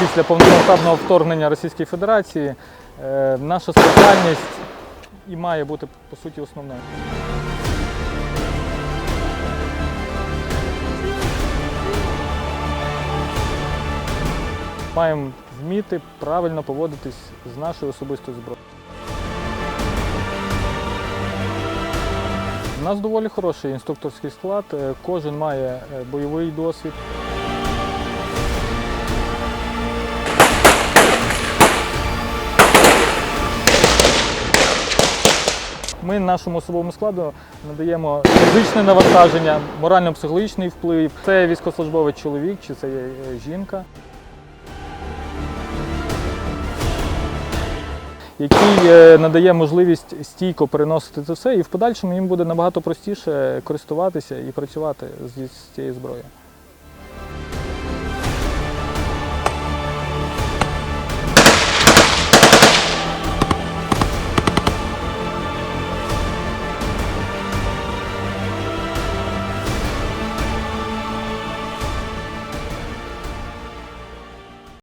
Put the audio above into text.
після повномасштабного вторгнення Російської Федерації е, наша спеціальність і має бути по суті основною. Маємо вміти правильно поводитись з нашою особистою зброєю. У нас доволі хороший інструкторський склад, е, кожен має е, бойовий досвід. Ми нашому особовому складу надаємо фізичне навантаження, морально-психологічний вплив. Це військовослужбовий чоловік чи це е, жінка, який е, надає можливість стійко переносити це все, і в подальшому їм буде набагато простіше користуватися і працювати з цією зброєю.